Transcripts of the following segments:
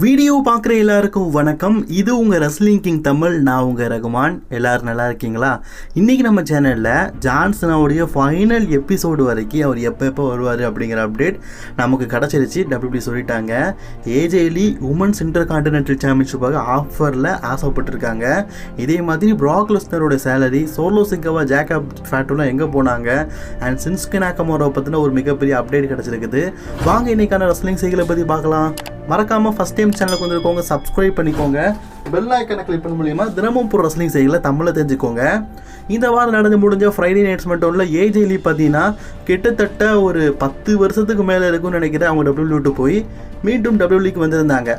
Video பார்க்குற எல்லாருக்கும் வணக்கம். இது உங்கள் ரெஸ்லிங் கிங் தமிழ் நான் உங்கள் ரகுமான். எல்லோரும் நல்லா இருக்கீங்களா? இன்றைக்கி நம்ம சேனலில் ஜான்சனாவுடைய ஃபைனல் எபிசோடு வரைக்கும் அவர் எப்போ எப்போ வருவார் அப்படிங்கிற அப்டேட் நமக்கு கிடச்சிருச்சு. டபிள்யூபி சொல்லிட்டாங்க. A J Lee women's intercontinental சாம்பியன்ஷிப்பாக ஆஃபரில் ஆசைப்பட்டிருக்காங்க. இதே மாதிரி ப்ராக்லஸ்னரோட சேலரி சோலோ சிங்கவா ஜேக்கப் ஃபேட்டோலாம் எங்கே போனாங்க? அண்ட் சின்ஸ்கி நாக்கமோரோவை பற்றின ஒரு மிகப்பெரிய அப்டேட் கிடச்சிருக்குது. வாங்க இன்றைக்கான ரெஸ்லிங் செய்களை பற்றி பார்க்கலாம். மறக்காமல் ஃபஸ்ட் டைம் சேனலுக்கு வந்திருக்கோங்க சப்ஸ்கிரைப் பண்ணிக்கோங்க. பெல் ஐக்கனை கிளிக் பண்ண மூலியமாக தினமும் புற ரெஸ்லிங் செய்யல தமிழில் தெரிஞ்சுக்கோங்க. இந்த வாரம் நடந்து முடிஞ்ச ஃப்ரைடே நைட்ஸ் மட்டும் இல்லை ஏஜேலி பார்த்தீங்கன்னா கிட்டத்தட்ட ஒரு பத்து வருஷத்துக்கு மேலே இருக்கும்னு நினைக்கிறேன். அவங்க டபிள்யூ விட்டு போய் மீண்டும் டபிள்யூலிக்கு வந்திருந்தாங்க.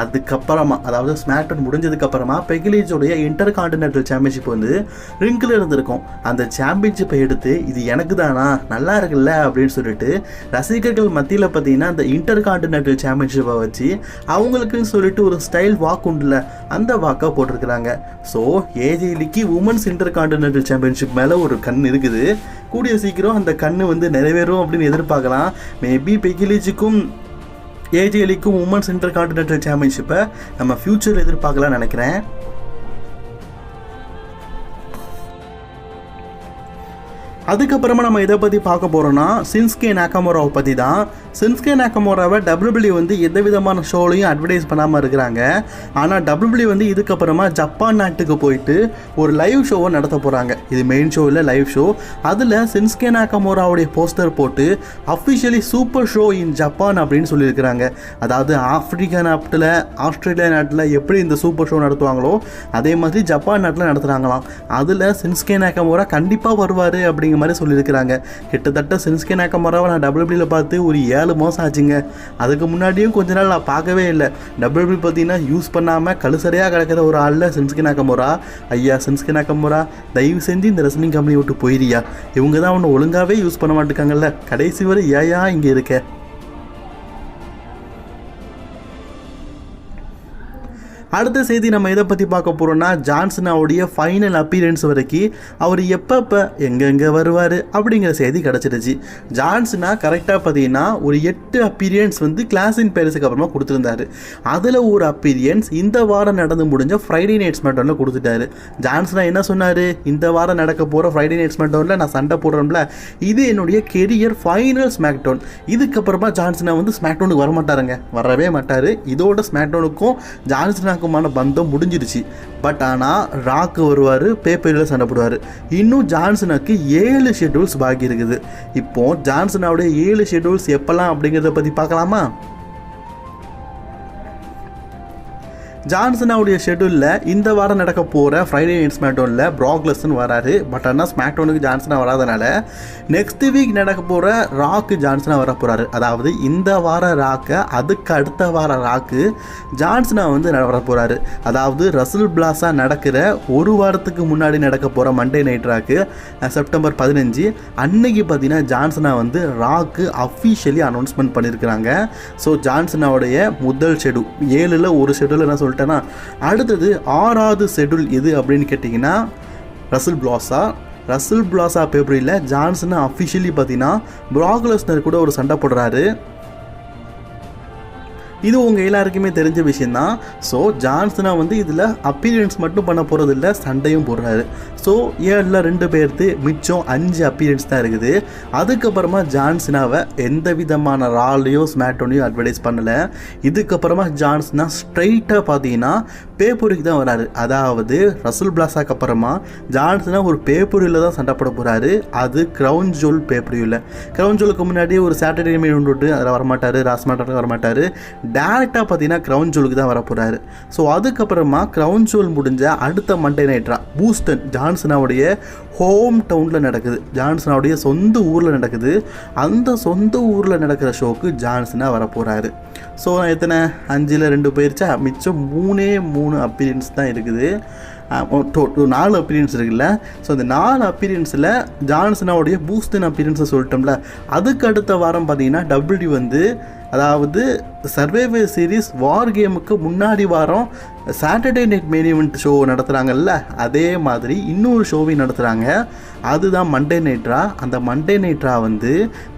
அதுக்கப்புறமா அதாவது ஸ்மாக்டவுன் முடிஞ்சதுக்கப்புறமா பெகிலேஜோடைய இன்டர் கான்டினென்டல் சாம்பியன்ஷிப் வந்து ரிங்கில் இருந்திருக்கும். அந்த சாம்பியன்ஷிப்பை எடுத்து இது எனக்கு தானா நல்லா இருக்குல்ல? அப்படின்னு சொல்லிட்டு ரசிகர்கள் மத்தியில் பார்த்தீங்கன்னா அந்த இன்டர் கான்டினென்டல் சாம்பியன்ஷிப்பை வச்சு அவங்களுக்குன்னு சொல்லிட்டு ஒரு ஸ்டைல் வாக் உண்டுல அந்த வாக்காக போட்டிருக்கிறாங்க. ஸோ ஏஜிலிக்கு உமன்ஸ் இன்டர் கான்டினென்டல் சாம்பியன்ஷிப் மேலே ஒரு கண் இருக்குது. கூடிய சீக்கிரம் அந்த கண் வந்து நிறைவேறும் அப்படின்னு எதிர்பார்க்கலாம். மேபி பெகிலேஜுக்கும் ஏஜிஎலிக்கும் உமன்ஸ் இன்டர் கான்டினென்டல் சாம்பியன்ஷிப்பை நம்ம ஃப்யூச்சரில் எதிர்பார்க்கலாம்னு நினைக்கிறேன். அதுக்கப்புறமா நம்ம இதை பற்றி பார்க்க போகிறோன்னா சின்ஸ்கே நாக்கமோராவை பற்றி தான். சின்ஸ்கே நாக்கமோராவை டபிள்யூபிள்யூ வந்து எந்த விதமான ஷோலையும் அட்வர்டைஸ் பண்ணாமல் இருக்கிறாங்க. ஆனால் டபிள்யூபிள்யூ வந்து இதுக்கப்புறமா ஜப்பான் நாட்டுக்கு போயிட்டு ஒரு லைவ் ஷோவை நடத்த போகிறாங்க இது மெயின் ஷோ இல்லை லைவ் ஷோ அதில் சின்ஸ்கே நாக்கமோராவுடைய போஸ்டர் போட்டு officially super show in Japan அப்படின்னு சொல்லியிருக்கிறாங்க. அதாவது ஆப்பிரிக்கா நாட்டில் ஆஸ்திரேலியா நாட்டில் எப்படி இந்த சூப்பர் ஷோ நடத்துவாங்களோ அதே மாதிரி ஜப்பான் நாட்டில் நடத்துகிறாங்களாம் அதில் சின்ஸ்கே நாக்கமோரா கண்டிப்பாக வருவார் அப்படிங்கிற மாதிரி சொல்லியிருக்கிறாங்க. கிட்டத்தட்ட சின்ஸ்கே நாக்கமோராவை நான் டபிள்யூபியில் பார்த்து ஒரு ஏழு மாதம் ஆச்சுங்க. அதுக்கு முன்னாடியும் கொஞ்ச நாள் நான் பார்க்கவே இல்லை. டபிள்யூபி பார்த்தீங்கன்னா யூஸ் பண்ணாமல் கழுசறையாக கிடக்கிற ஒரு ஆளில் சின்ஸ்கே நாக்கமோரா ஐயா சின்ஸ்கே நாக்கமோரா தயவு செஞ்சு இந்த ரெஸ்லிங் கம்பெனி விட்டு போயிரியா இவங்க தான் ஒன்று ஒழுங்காகவே யூஸ் பண்ண மாட்டேங்காங்கல்ல கடைசி வரை ஏயா இங்கே இருக்க? அடுத்த செய்தி நம்ம எதை பற்றி பார்க்க போகிறோம்னா ஜான்சனாவுடைய ஃபைனல் அப்பீரன்ஸ் வரைக்கும் அவர் எப்பப்போ எங்கெங்கே வருவார் அப்படிங்கிற செய்தி கிடச்சிருச்சு ஜான்சனா கரெக்டாக பார்த்தீங்கன்னா ஒரு எட்டு அப்பீரியன்ஸ் வந்து கிளாஸின் பேரிஸுக்கு அப்புறமா கொடுத்துருந்தாரு. அதில் ஒரு அப்பீரியன்ஸ் இந்த வாரம் நடந்து முடிஞ்ச ஃப்ரைடே நைட்ஸ் மேட்டோனில் கொடுத்துட்டாரு. ஜான்சனா என்ன சொன்னார்? இந்த வாரம் நடக்க போகிற ஃப்ரைடே நைட்ஸ் மேட்டோனில் நான் சண்டை போடுறேன்ல இது என்னுடைய கெரியர் ஃபைனல் ஸ்மாக்டவுன் இதுக்கப்புறமா ஜான்சனா வந்து ஸ்மாக்டவுனுக்கு வரமாட்டாருங்க. வரவே மாட்டார். இதோட ஸ்மாக்டவுனுக்கும் ஜான்சனாக்கும் ராக்குமான பந்தம் முடிஞ்சிருச்சு பட் ஆனால் ராக்கு வருவார் பேப்பரில் சண்டை போடுவார். இன்னும் ஜான்சனுக்கு ஏழு ஷெட்யூல்ஸ் பாக்கி இருக்குது. இப்போ ஜான்சனாவுடைய ஏழு ஷெட்யூல்ஸ் எப்போல்லாம் அப்படிங்கிறத பற்றி பார்க்கலாமா? ஜான்சனாவுடைய ஷெடியூலில் இந்த வாரம் நடக்க போகிற ஃப்ரைடே நைட் ஸ்மாக்டோனில் ப்ராக்லஸ்ன்னு வராரு. பட் ஆனால் ஸ்மாக்டோனுக்கு ஜான்சனாக வராதனால நெக்ஸ்ட் வீக் நடக்க போகிற ராக்கு ஜான்சனா வர போகிறாரு அதாவது இந்த வார ராக்கை அதுக்கு அடுத்த வார ராக்கு ஜான்சனா வந்து வர போகிறாரு அதாவது ரசல் பிளாஸாக நடக்கிற ஒரு வாரத்துக்கு முன்னாடி நடக்க போகிற மண்டே நைட் ராக்கு செப்டம்பர் பதினஞ்சு. அன்னைக்கு பார்த்தீங்கன்னா ஜான்சனா வந்து ராக்கு அஃபிஷியலி அனௌன்ஸ்மெண்ட் பண்ணியிருக்கிறாங்க ஸோ ஜான்சனாவுடைய முதல் ஷெடியூல் ஏழில் ஒரு ஷெடியூல் என்ன சொல்லிட்டேன்னா அடுத்தது ஆறாவது ஷெடியூல் எது அப்படின்னு கேட்டிங்கன்னா ரசல் பிளாஸா ரசல் பிளாஸா பேப்பரியில் ஜான்சன் அஃபிஷியலி பார்த்தீங்கன்னா ப்ராக்லஸ்னர் கூட ஒரு சண்டை போடுறாரு. இது உங்கள் எல்லாருக்குமே தெரிஞ்ச விஷயந்தான் ஸோ ஜான்சனா வந்து இதில் அப்பீரியன்ஸ் மட்டும் பண்ண போகிறது இல்லை சண்டையும் போடுறாரு. ஸோ ஏழில் ரெண்டு பேர்த்து மிச்சம் அஞ்சு அப்பீரியன்ஸ் தான் இருக்குது. அதுக்கப்புறமா ஜான்சனாவை எந்த விதமான ராலையோ ஸ்மேட்டோனையும் அட்வர்டைஸ் பண்ணலை. இதுக்கப்புறமா ஜான்சனா ஸ்ட்ரைட்டாக பார்த்தீங்கன்னா பேப்பருக்கு தான் வராரு. அதாவது ரசல் பிளாஸாக்கு அப்புறமா ஜான்சனா ஒரு பேப்பரியில் தான் சண்டை போட போகிறாரு அது க்ரௌன் ஜோல் பேப்பரியில் க்ரௌன் ஜோலுக்கு முன்னாடி ஒரு சாட்டர்டே மீட் விட்டு அதில் வரமாட்டார் ராஸ்மாட்டார் வரமாட்டார். டேரெக்டாக பார்த்தீங்கன்னா க்ரௌன் ஜோலுக்கு தான் வரப்போகிறாரு ஸோ அதுக்கப்புறமா க்ரௌன் ஜோல் முடிஞ்ச அடுத்த மண்டே நைட்ரா பூஸ்டன் ஜான்சனாவுடைய ஹோம் டவுனில் நடக்குது. ஜான்சனாவுடைய சொந்த ஊரில் நடக்குது. அந்த சொந்த ஊரில் நடக்கிற ஷோக்கு ஜான்சனாக வரப்போகிறாரு ஸோ எத்தனை? அஞ்சில் ரெண்டு போயிருச்சா? மிச்சம் மூணே மூணு அப்பீரியன்ஸ் தான் இருக்குது. நாலு அப்பீரியன்ஸ் இருக்குல்ல? ஸோ அந்த நாலு அப்பீரியன்ஸில் ஜான்சனாவுடைய பூஸ்டன் அப்பீரியன்ஸை சொல்லிட்டோம்ல. அதுக்கு அடுத்த வாரம் பார்த்தீங்கன்னா டபிள்யூ வந்து அதாவது சர்வேவே சீரிஸ் வார் கேமுக்கு முன்னாடி வாரம் Saturday night main event show நடத்துகிறாங்கல்ல அதே மாதிரி இன்னொரு ஷோவையும் நடத்துகிறாங்க அதுதான் மண்டே நைட்ரா அந்த மண்டே நைட்ரா வந்து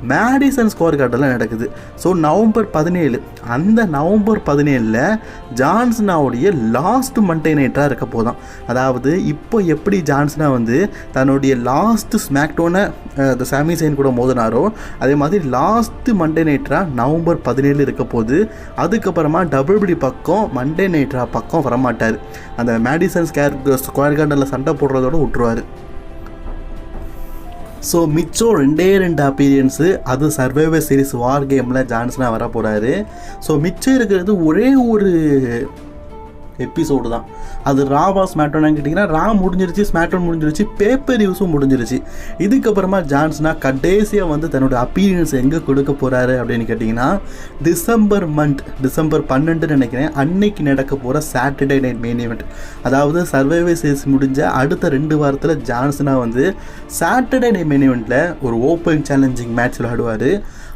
மேடிசன் ஸ்கோர் கார்டில் நடக்குது. ஸோ நவம்பர் பதினேழு. அந்த நவம்பர் பதினேழில் ஜான்சனாவுடைய லாஸ்ட் மண்டே நைட்ரா இருக்க போதும் அதாவது இப்போ எப்படி ஜான்சனா வந்து தன்னுடைய லாஸ்ட் ஸ்மாக்டோனை இந்த சாமி சைன் கூட மோதினாரோ அதே மாதிரி லாஸ்ட் மண்டே நைட்ரா நவம்பர் பதினேழு இருக்க போகுது. அதுக்கப்புறமா டபுள்பிடி பக்கம் மண்டே நைட்ரா பக்கம் வரமாட்டார். அந்த மேடிசன் ஸ்கேர் ஸ்கொயர் கார்டனில் சண்டை போடுறதோட விட்டுருவார். ஸோ மிச்சம் ரெண்டே ரெண்டு அப்பீரியன்ஸு அது சர்வைவர் சீரிஸ் வார் கேமில் ஜான்சனாக வர போகிறாரு ஸோ மிச்சம் இருக்கிறது ஒரே ஒரு எபிசோடு தான். அது ராவா ஸ்மாட்டோன்னு கேட்டிங்கன்னா ரா முடிஞ்சிருச்சு ஸ்மாட்டோன் முடிஞ்சிருச்சு பேப்பர் யூஸும் முடிஞ்சிருச்சு. இதுக்கப்புறமா ஜான்ஸ்னா கடைசியாக வந்து தன்னோட அப்பீரியன்ஸ் எங்கே கொடுக்க போகிறாரு அப்படின்னு கேட்டிங்கன்னா டிசம்பர் மந்த் டிசம்பர் பன்னெண்டுன்னு நினைக்கிறேன். அன்னைக்கு நடக்க போகிற சாட்டர்டே நைட் மெயின் ஈவெண்ட் அதாவது சர்வைவர் சீரிஸ் முடிஞ்ச அடுத்த ரெண்டு வாரத்தில் ஜான்ஸ்னா வந்து சாட்டர்டே நைட் மெயின் ஈவெண்ட்டில் ஒரு ஓப்பன் சேலஞ்சிங் மேட்ச் விளையாடுவார்.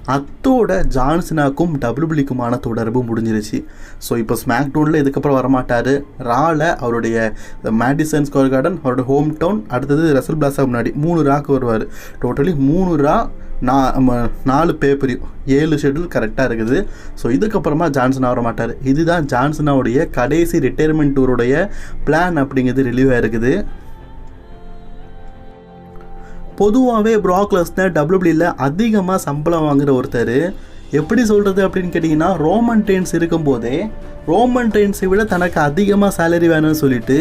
அத்தோட ஜான்சனாக்கும் டபிள்யூபிளிக்குமான தொடர்பு முடிஞ்சிருச்சு. ஸோ இப்போ ஸ்மாக் டவுனில் இதுக்கப்புறம் வரமாட்டார். ரால அவருடைய மேடிசன் ஸ்கொயர் கார்டன் அவரோட ஹோம் டவுன் அடுத்தது ரசல் பிளாஸா முன்னாடி மூணு ராக்கு வருவார். டோட்டலி மூணு ரா நா ம- நாலு பேப்பரையும் ஏழு ஷெட்யூல் கரெக்டாக இருக்குது. ஸோ இதுக்கப்புறமா ஜான்சன் வர மாட்டார் இதுதான் ஜான்சனாவுடைய கடைசி ரிட்டையர்மெண்ட் டூருடைய பிளான் அப்படிங்கிறது ரிலீவ் இருக்குது பொதுவாகவே ப்ராக் லெஸ்னர் டபிள்யூபிள்யூல அதிகமாக சம்பளம் வாங்குகிற ஒருத்தர். எப்படி சொல்கிறது அப்படின்னு கேட்டிங்கன்னா ரோமன் டெயின்ஸ் இருக்கும்போதே ரோமன் டெயின்ஸை விட தனக்கு அதிகமாக சேலரி வேணும்னு சொல்லிட்டு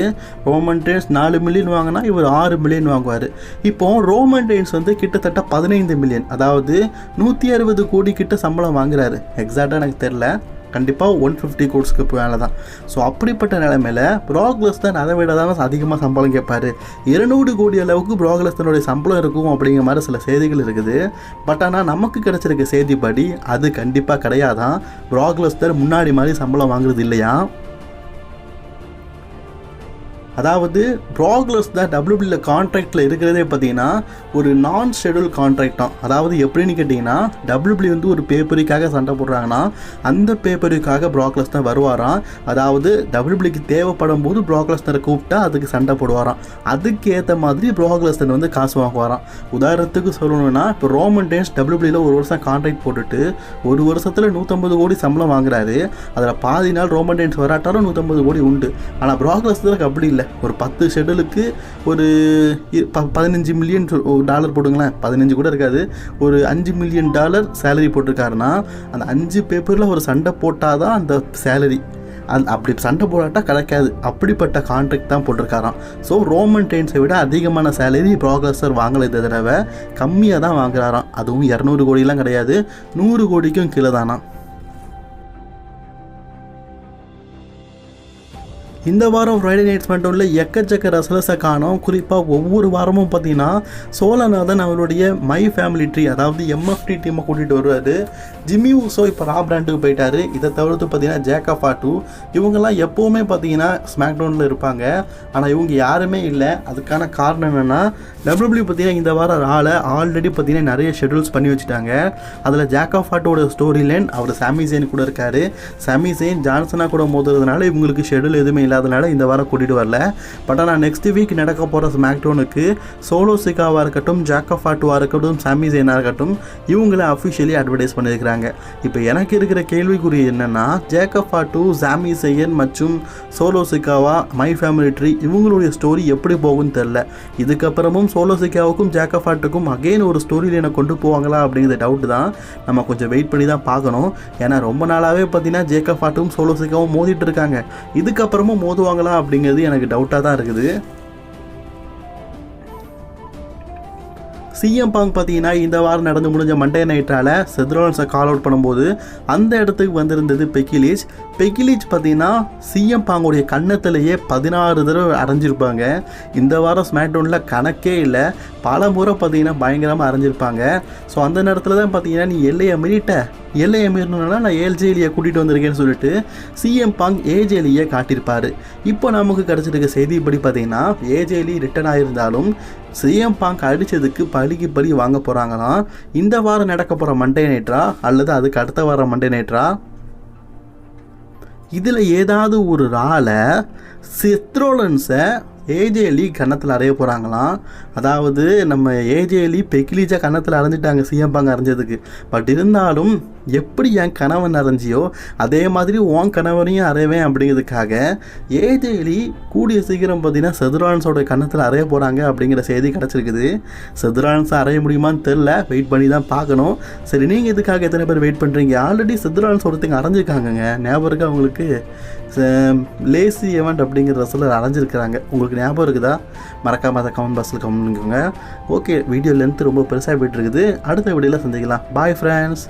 ரோமன் டெயின்ஸ் நாலு மில்லியன் வாங்கினா இவர் ஆறு மில்லியன் வாங்குவார். இப்போ ரோமன் டெயின்ஸ் வந்து கிட்டத்தட்ட பதினைந்து மில்லியன் அதாவது நூற்றி அறுபது கோடி கிட்ட சம்பளம் வாங்குறாரு. எக்ஸாக்டாக எனக்கு தெரில கண்டிப்பாக ஒன் ஃபிஃப்டி கோர்ஸ்க்கு வேலை தான் ஸோ அப்படிப்பட்ட நிலைமையில் ப்ராக்லஸ்தான் அதை விட தான் அதிகமாக சம்பளம் கேட்பார். இருநூறு கோடி அளவுக்கு ப்ராக்லஸ்தனுடைய சம்பளம் இருக்கும் அப்படிங்கிற மாதிரி சில செய்திகள் இருக்குது. பட் ஆனால் நமக்கு கிடைச்சிருக்க செய்திப்படி அது கண்டிப்பாக கிடையாதான். ப்ராக்லஸ்தர் முன்னாடி மாதிரி சம்பளம் வாங்குறது இல்லையா? அதாவது ப்ராக்லஸ் தான் டபிள்யூபிள்யூ கான்ட்ராக்டில் இருக்கிறதே பார்த்தீங்கன்னா ஒரு நான் ஷெடியூல் கான்ட்ராக்ட் தான். அதாவது எப்படின்னு கேட்டிங்கன்னா டபிள்யூபிள்யூ வந்து ஒரு பேப்பரிக்காக சண்டை போடுறாங்கன்னா அந்த பேப்பரிக்காக ப்ராக்லஸ் தான் வருவாராம். அதாவது டபிள்யூபிள்யூக்கு தேவைப்படும் போது ப்ராக்லஸ்னரை கூப்பிட்டா அதுக்கு சண்டை போடுவாராம். அதுக்கு ஏற்ற மாதிரி ப்ராக்லஸ்னர் வந்து காசு வாங்குவாராம். உதாரணத்துக்கு சொல்லணும்னா இப்போ ரோமன் டேன்ஸ் டபிள்யூபிள்யூல ஒரு வருஷம் கான்ட்ராக்ட் போட்டுட்டு ஒரு வருஷத்தில் நூற்றம்பது கோடி சம்பளம் வாங்குறாரு. அதில் பாதி நாள் ரோமன் டேன்ஸ் வராட்டாலும் நூற்றம்பது கோடி உண்டு. ஆனால் ப்ராக்லஸ்னருக்கு அப்படி இல்லை. ஒரு பத்து ஷெடியூலுக்கு ஒரு ப- பதினஞ்சு மில்லியன் டாலர் போடுங்களேன். பதினஞ்சு கூட இருக்காது. ஒரு அஞ்சு மில்லியன் டாலர் சேலரி போட்டிருக்காருன்னா அந்த அஞ்சு பேப்பரில் ஒரு சண்டை போட்டால் தான் அந்த சேலரி அது அப்படி சண்டை போடாட்டா கிடைக்காது. அப்படிப்பட்ட கான்ட்ராக்ட் தான் போட்டிருக்காராம். ஸோ ரோமன் டெயின்ஸை விட அதிகமான சேலரி ப்ராக்ரஸர் வாங்கலை இந்த தடவை. கம்மியாக தான் வாங்குறாராம். அதுவும் இரநூறு கோடிலாம் கிடையாது. நூறு கோடிக்கும் கீழே தானா இந்த வாரம் ஃப்ரைடே நைட் மட்டும் எக்கச்சக்க ரசலஸை காணும். குறிப்பாக ஒவ்வொரு வாரமும் பார்த்தீங்கன்னா சோழநாதன் அவருடைய மை ஃபேமிலி ட்ரீ அதாவது எம்எஃப்டி டீமை கூட்டிகிட்டு வருவார். ஜிம்மி ஊசோ இப்போ ரா பிராண்டுக்கு போயிட்டாரு. இதை தவிர்த்து பார்த்தீங்கன்னா ஜேக்கா ஃபாட்டு இவங்கெல்லாம் எப்போவுமே பார்த்தீங்கன்னா ஸ்மாக்டவுனில் இருப்பாங்க. ஆனால் இவங்க யாருமே இல்லை. அதுக்கான காரணம் என்னென்னா டபிள்யூபிள்யூ பார்த்தீங்கன்னா இந்த வாரம் ரால ஆல்ரெடி பார்த்தீங்கன்னா நிறைய ஷெட்யூல்ஸ் பண்ணி வச்சுட்டாங்க. அதில் ஜேக்கா ஆட்டோட ஸ்டோரி லைன் அவர் சாமி சேன் கூட இருக்காரு. சாமி சேன் ஜான்சனாக கூட மோதுறதுனால இவங்களுக்கு ஷெட்யூல் எதுவுமே இல்லை. இல்லாதனால இந்த வாரம் கூட்டிகிட்டு வரல. பட் ஆனால் நெக்ஸ்ட் வீக் நடக்க போகிற ஸ்மாக்டோனுக்கு சோலோ சிகாவாக இருக்கட்டும் ஜாக்கா ஃபாட்டுவாக இருக்கட்டும் சாமி சேனாக இருக்கட்டும் இவங்களை அஃபிஷியலி அட்வர்டைஸ் பண்ணியிருக்கிறாங்க இப்போ எனக்கு இருக்கிற கேள்விக்குறி என்னென்னா ஜேக்கப் ஃபாட்டு சாமி செய்யன் மற்றும் Solo Sikoa my family tree இவங்களுடைய ஸ்டோரி எப்படி போகும்னு தெரில இதுக்கப்புறமும் சோலோ சிகாவுக்கும் ஜேக்கப் ஃபாட்டுக்கும் அகைன் ஒரு ஸ்டோரியில் என்னை கொண்டு போவாங்களா அப்படிங்கிற டவுட் தான். நம்ம கொஞ்சம் வெயிட் பண்ணி தான் பார்க்கணும். ஏன்னா ரொம்ப நாளாகவே பார்த்தீங்கன்னா ஜேக்கப் ஃபாட்டும் சோலோ சிகாவும் மோதிட்டு இருக்காங்க. இதுக்கப்புறமும் மோதுவாங்களா அப்படிங்கிறது எனக்கு டவுட்டாக தான் இருக்குது. சிஎம் பாங் பார்த்தீங்கன்னா இந்த வாரம் நடந்து முடிஞ்ச மண்டே நைட்டால் செத்ரோன்ஸை கால் அவுட் பண்ணும்போது அந்த இடத்துக்கு வந்திருந்தது பெக்கிலீச் பெக்கிலீச் பார்த்தீங்கன்னா சிஎம் பாங்குடைய கன்னத்திலேயே பதினாறு தடவை அரைஞ்சிருப்பாங்க. இந்த வாரம் ஸ்மாக்டவுனில் கணக்கே இல்லை. பல முறை பார்த்தீங்கன்னா பயங்கரமாக அரைஞ்சிருப்பாங்க. ஸோ அந்த நேரத்தில் தான் பார்த்தீங்கன்னா நீ எல்லையை மீறிட்ட. எல்லையை மீறினால நான் ஏஜேலியை கூட்டிகிட்டு வந்திருக்கேன்னு சொல்லிட்டு சிஎம் பாங் ஏஜேலியை காட்டியிருப்பாரு. இப்போ நமக்கு கிடச்சிருக்க செய்திப்படி பார்த்தீங்கன்னா ஏஜேலி ரிட்டர்ன் ஆகியிருந்தாலும் சிஎம் பாங்க் அடித்ததுக்கு பழிக்கு பழி வாங்க போகிறாங்களாம் இந்த வாரம் நடக்க போகிற மண்டே நைட்ரா அல்லது அதுக்கு அடுத்த வாரம் மண்டே நைட்ரா இதில் ஏதாவது ஒரு ராலை சித்ரோலன்ஸை ஏஜேலி கன்னத்தில் அறைய போகிறாங்களாம் அதாவது நம்ம ஏஜேலி பெக்கிலிஜா கன்னத்தில் அரைஞ்சிட்டாங்க சிஎம்பாங்க அரைஞ்சதுக்கு பட் இருந்தாலும் எப்படி என் கணவன் அரைஞ்சியோ அதே மாதிரி உன் கணவனையும் அறைவேன் அப்படிங்கிறதுக்காக ஏஜேலி கூடிய சீக்கிரம் பார்த்தீங்கன்னா செதுரான்ஸோட கன்னத்தில் அறைய போகிறாங்க அப்படிங்கிற செய்தி கிடச்சிருக்குது. செதுரான்ஸை அறைய முடியுமான்னு தெரில வெயிட் பண்ணி தான் பார்க்கணும். சரி நீங்கள் இதுக்காக எத்தனை பேர் வெயிட் பண்ணுறீங்க ஆல்ரெடி செதுரான்ஸ் ஒருத்தங்க அரைஞ்சிருக்காங்கங்க ஞாபகம் இருக்கா உங்களுக்கு? லேசி எவெண்ட் அப்படிங்கிற ரசலில் அரைஞ்சிருக்கிறாங்க உங்களுக்கு ஞாபகம் இருக்குதா? மறக்காம அதை கமெண்ட் பாக்ஸில் கமெண்ட் பண்ணிக்கோங்க. ஓகே வீடியோ லென்த் ரொம்ப பெருசாக போயிட்டு இருக்குது. அடுத்த வீடியோவில் சந்திக்கலாம். Bye friends